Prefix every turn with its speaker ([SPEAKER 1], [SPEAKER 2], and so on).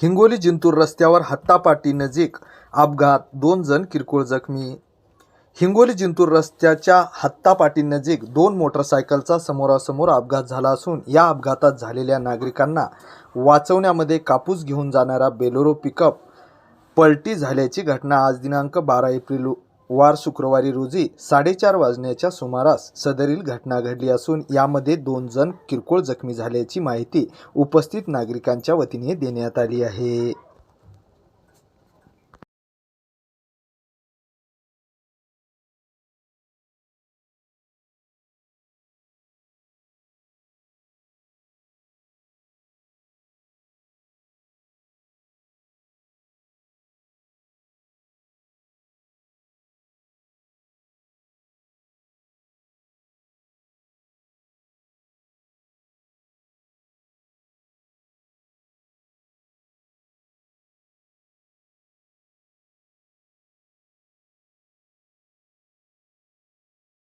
[SPEAKER 1] हिंगोली जिंतूर रस्त्यावर हत्तापाटी नजीक अपघात दोन जण किरकोळ जखमी. हिंगोली जिंतूर रस्त्याच्या हत्तापाटी नजीक दोन मोटरसायकलचा समोरासमोर अपघात झाला असून या अपघातात झालेल्या नागरिकांना वाचवण्यामध्ये कापूस घेऊन जाणारा बेलोरो पिकअप पलटी झाल्याची घटना आज दिनांक बारा एप्रिल वार शुक्रवारी रोजी साडेचार वाजण्याच्या सुमारास सदरील घटना घडली असून यामध्ये दोन जण किरकोळ जखमी झाल्याची माहिती उपस्थित नागरिकांच्या वतीने देण्यात आली आहे.